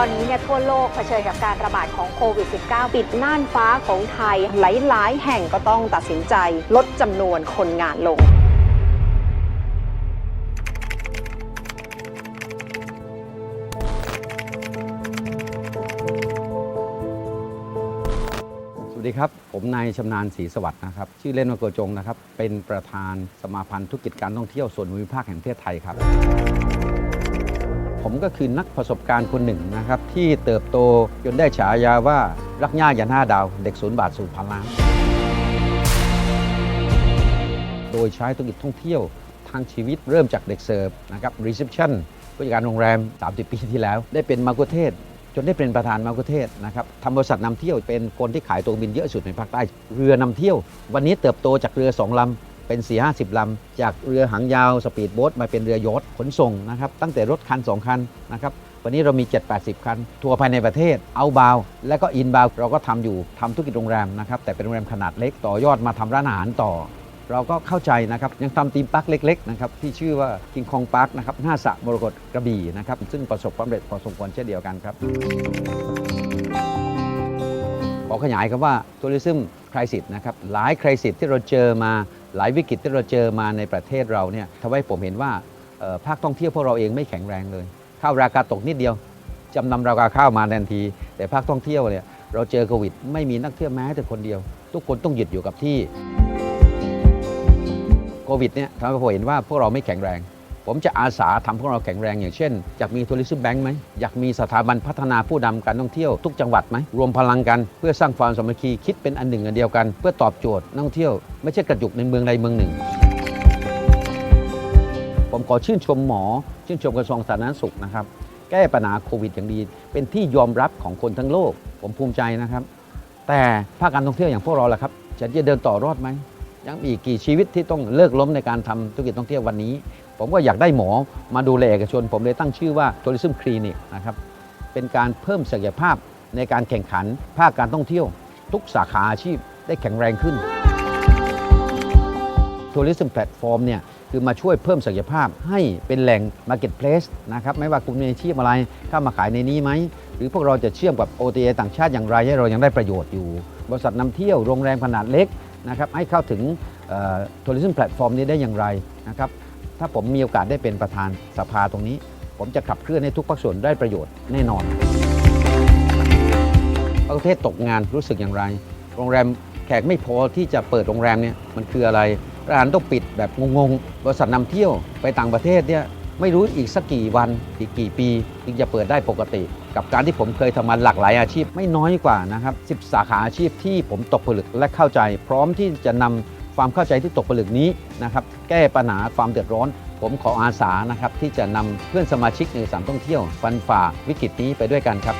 ตอนนี้เนี่ยทั่วโลกเผชิญกับการระบาดของโควิด -19 ปิดน่านฟ้าของไทย หลาย ๆ แห่งก็ต้องตัดสินใจลดจำนวนคนงานลง สวัสดีครับ ผมนายชำนาญศรีสวัสดิ์นะครับ ชื่อเล่นว่าโกจงนะครับ เป็นประธานสมาพันธ์ธุรกิจการท่องเที่ยวส่วนภูมิภาคแห่งประเทศไทยครับ ผมก็คือนักประสบการณ์คนหนึ่งนะครับ ที่เติบโตจนได้ฉายาว่ารักย่ายันห้าดาว เด็กศูนย์บาทสู่พันล้าน โดยใช้ธุรกิจท่องเที่ยวทางชีวิตเริ่มจากเด็กเสิร์ฟนะครับรีเซพชันผู้จัดการโรงแรม 30 ปีที่แล้ว ได้เป็นมากุเทศ จนได้เป็นประธานมากุเทศนะครับทำบริษัทนำเที่ยวเป็นคนที่ขายตัวบินเยอะสุดในภาคใต้เรือนำเที่ยว วันนี้เติบโตจากเรือ2ลำ เป็น 4 5 0 ลำ จากเรือหางยาวสปีดโบ๊ทมาเป็นเรือยอชต์ขนส่งนะครับตั้งแต่รถคัน 2 คันนะครับวันนี้เรามี 7-80 คัน ทัวร์ภายในประเทศเอาบาวและก็อินบาวเราก็ทำอยู่ทำธุรกิจโรงแรมนะครับแต่เป็นโรงแรมขนาดเล็กต่อยอดมาทำร้านอาหารต่อ เราก็เข้าใจนะครับยังทำทีมปาร์คเล็กๆนะครับที่ชื่อว่า King Kong Park นะครับหน้าสะมรกตกระบี่นะครับซึ่งประสบความสำเร็จพอสมควรเช่นเดียวกันครับขอขยายคำว่า tourism crisis นะครับหลาย crisis ที่เราเจอมา หลายวิกฤตที่เราเจอมาในประเทศเราเนี่ยทำให้ผมเห็นว่าภาคท่องเที่ยวพวกเราเองไม่แข็งแรงเลยข้าวราคาตกนิดเดียวจำนำราคาข้าวมาทันที แต่ภาคท่องเที่ยวเนี่ยเราเจอโควิด ไม่มีนักเที่ยวแม้แต่คนเดียว ทุกคนต้องหยุดอยู่กับที่โควิดเนี่ยทำให้ผมเห็นว่าพวกเราไม่แข็งแรง ผมจะอาสาทำพวกเราแข็งแรงอย่างเช่นอยากมีทัวริซึมแบงค์ไหมอยากมีสถาบันพัฒนาผู้นำการท่องเที่ยวทุกจังหวัดไหมรวมพลังกันเพื่อสร้างความสามัคคีคิดเป็นอันหนึ่งอันเดียวกัน เพื่อตอบโจทย์นักท่องเที่ยวไม่ใช่กระจุกในเมืองใดเมืองหนึ่ง ผมขอชื่นชมหมอ ชื่นชมกระทรวงสาธารณสุขนะครับแก้ปัญหาโควิดอย่างดี เป็นที่ยอมรับของคนทั้งโลก ผมภูมิใจนะครับ แต่ภาคการท่องเที่ยวอย่างพวกเราล่ะครับจะจะเดินต่อรอดไหม ยังมีอีกกี่ชีวิตที่ต้องเลิกล้มในการทำธุรกิจท่องเที่ยววันนี้ ผมก็อยากได้หมอมาดูแลเอกชน ผมเลยตั้งชื่อว่า Tourism Clinic นะครับเป็นการเพิ่มศักยภาพในการแข่งขันภาคการท่องเที่ยว ทุกสาขาอาชีพได้แข็งแรงขึ้น Tourism Platform เนี่ยคือมาช่วยเพิ่มศักยภาพให้เป็นแหล่ง Marketplace นะครับไม่ว่าคุณมีอาชีพอะไรเข้ามาขายในนี้ไหม หรือพวกเราจะเชื่อมกับ OTA ต่างชาติอย่างไรให้เรายังได้ประโยชน์อยู่ บริษัทนำเที่ยวโรงแรมขนาดเล็ก นะครับให้เข้าถึงทัวริซึมแพลตฟอร์มนี้ได้อย่างไรนะครับถ้าผมมีโอกาสได้เป็นประธานสภาตรงนี้ ผมจะขับเคลื่อนให้ทุกภาคส่วนได้ประโยชน์แน่นอน ประเทศตกงานรู้สึกอย่างไร โรงแรมแขกไม่พอที่จะเปิดโรงแรมเนี่ยมันคืออะไรร้านต้องปิดแบบงงๆบริษัทนำเที่ยวไปต่างประเทศเนี่ย ไม่รู้อีกสักกี่วันอีกกี่ปีถึงจะเปิดได้ปกติ กับการที่ผมเคยทำมาหลากหลายอาชีพไม่น้อยกว่านะครับ10 สาขาอาชีพที่ผมตกผลึกและเข้าใจ พร้อมที่จะนำความเข้าใจที่ตกผลึกนี้นะครับแก้ปัญหาความเดือดร้อน ผมขออาสานะครับที่จะนำเพื่อนสมาชิกในสามท่องเที่ยวฟันฝ่าวิกฤตนี้ไปด้วยกันครับ